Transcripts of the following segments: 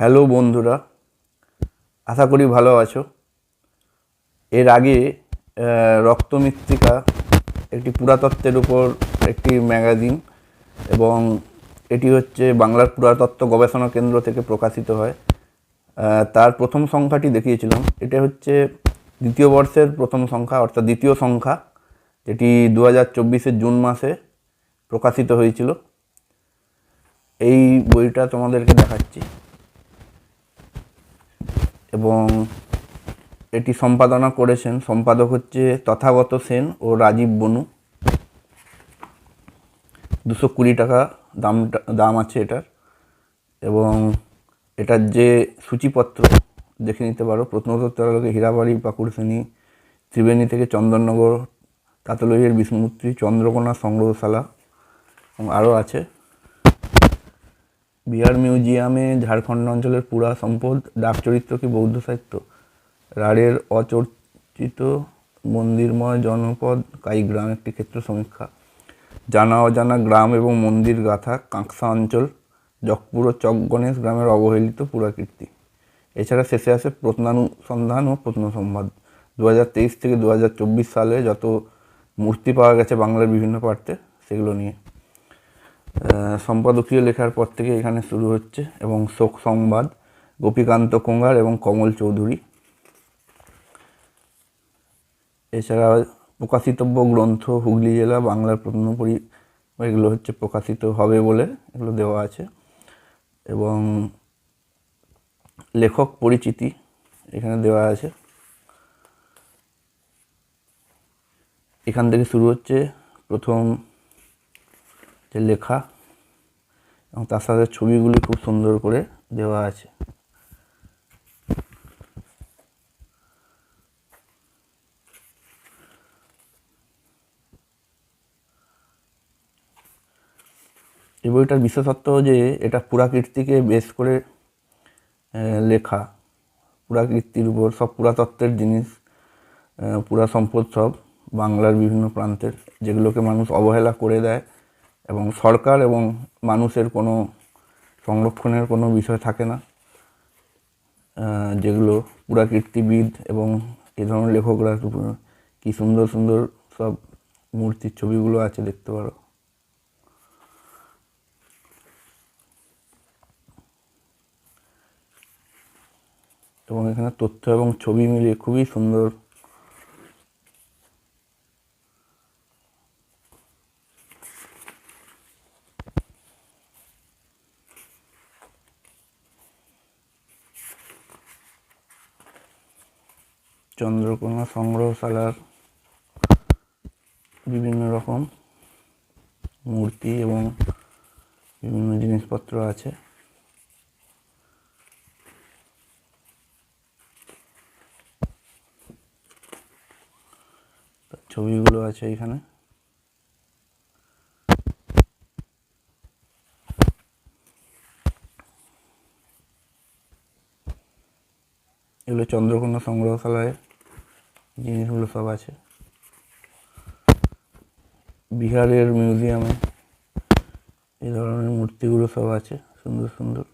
Hello বন্ধুরা আশা করি ভালো আছো। এর আগে আহ, রক্তমৃত্তিকা একটি পুরাতত্ত্বের উপর একটি ম্যাগাজিন এবং এটি হচ্ছে বাংলার পুরাতত্ত্ব গবেষণা কেন্দ্র থেকে প্রকাশিত হয়। তার প্রথম সংখ্যাটি দেখিয়েছিলাম। এটা হচ্ছে দ্বিতীয় বর্ষের প্রথম সংখ্যা অর্থাৎ দ্বিতীয় সংখ্যা যেটি দু হাজার জুন মাসে প্রকাশিত হয়েছিল। এই বইটা তোমাদেরকে দেখাচ্ছি। এবং এটি সম্পাদনা করেছেন সম্পাদক হচ্ছে তথাগত সেন ও রাজীব বনু। দুশো কুড়ি টাকা দামটা দাম আছে এটার। এবং এটার যে সূচিপত্র, দেখে নিতে পারো প্রত্নতত্ত্ব আলোকে হীরাবাড়ি পাকুড়শ্রেণী ত্রিবেণী থেকে চন্দননগর তাতলইয়ের বিষ্ণুমূর্তি, চন্দ্রকোনা সংগ্রহশালা, এবং আরও আছে। বিহার মিউজিয়ামে ঝাড়খণ্ড অঞ্চলের পুরা সম্পদ, ডাক চরিত্র কি বৌদ্ধ সাহিত্য? রাঢ়ের অচর্চিত মন্দিরময় জনপদ, কাই গ্রাম একটি ক্ষেত্র সমীক্ষা। জানা অজানা গ্রাম এবং মন্দির গাথা, কাঁকসা অঞ্চল জকপুর ও চক গণেশ গ্রামের অবহেলিত পুরাকীর্তি এছাড়া শেষে আসে প্রত্নানুসন্ধান ও প্রত্নসংবাদ দু থেকে দু হাজার চব্বিশ সালে যত মূর্তি পাওয়া গেছে বাংলার বিভিন্ন পার্টে সেগুলো নিয়ে। সম্পাদকীয় লেখার পর থেকে এখানে শুরু হচ্ছে এবং শোক সংবাদ, গোপীকান্ত কোঙ্গার এবং কমল চৌধুরী। এছাড়া প্রকাশিতব্য গ্রন্থ হুগলি জেলা, বাংলার প্রত্নপরি এগুলো হচ্ছে প্রকাশিত হবে বলে এগুলো দেওয়া আছে। এবং লেখক পরিচিতি এখানে দেওয়া আছে। এখান থেকে শুরু হচ্ছে প্রথম যে লেখা এবং তার সাথে ছবিগুলি খুব সুন্দর করে দেওয়া আছে। এই বইটার বিশেষত্ব যে এটা পুরাকীর্তিকে বেশ করে লেখা। পুরাকীর্তির উপর সব পুরাতত্ত্বের জিনিস পুরা সম্পদ সব বাংলার বিভিন্ন প্রান্তের যেগুলোকে মানুষ অবহেলা করে দেয়। এবং সরকার এবং মানুষের কোনো সংরক্ষণের কোনো বিষয় থাকে না। যেগুলো পুরাকীর্তিবিদ এবং এ ধরনের লেখকরা কি সুন্দর সুন্দর সব মূর্তির ছবিগুলো আছে, দেখতে পারো। এবং এখানে তথ্য এবং ছবি মিলিয়ে খুবই সুন্দর চন্দ্রকোনা সংগ্রহশালার বিভিন্ন রকম মূর্তি এবং বিভিন্ন জিনিসপত্র আছে। ছবিগুলো আছে এখানে। এগুলো চন্দ্রকোনা সংগ্রহশালায় জিনিসগুলো সব আছে। বিহারের মিউজিয়ামে এই ধরনের মূর্তিগুলো সব আছে সুন্দর সুন্দর।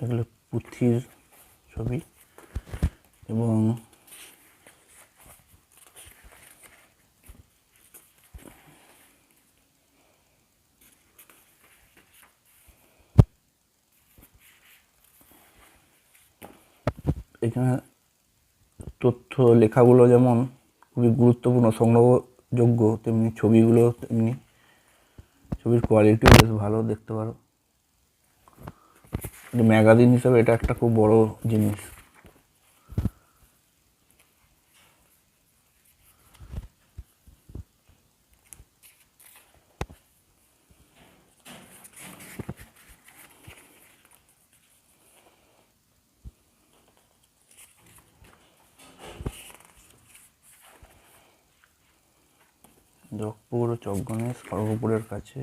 এগুলো পুঁথির ছবি এবং এখানে তথ্য লেখাগুলো যেমন খুবই গুরুত্বপূর্ণ, সংগ্রহযোগ্য, তেমনি ছবিগুলো তেমনি, ছবির কোয়ালিটিও বেশ ভালো, দেখতে পারো। ম্যাগাজিন হিসাবে এটা একটা খুব বড় জিনিস। যোগপুর চকগণেশ খড়গপুরের কাছে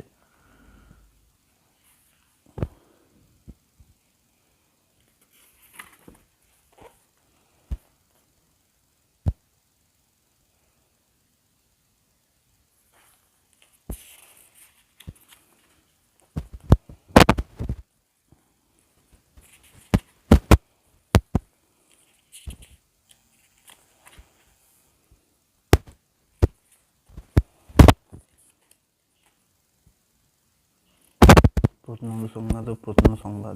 প্রত্ন সংবাদ ও প্রত্ন সংবাদ।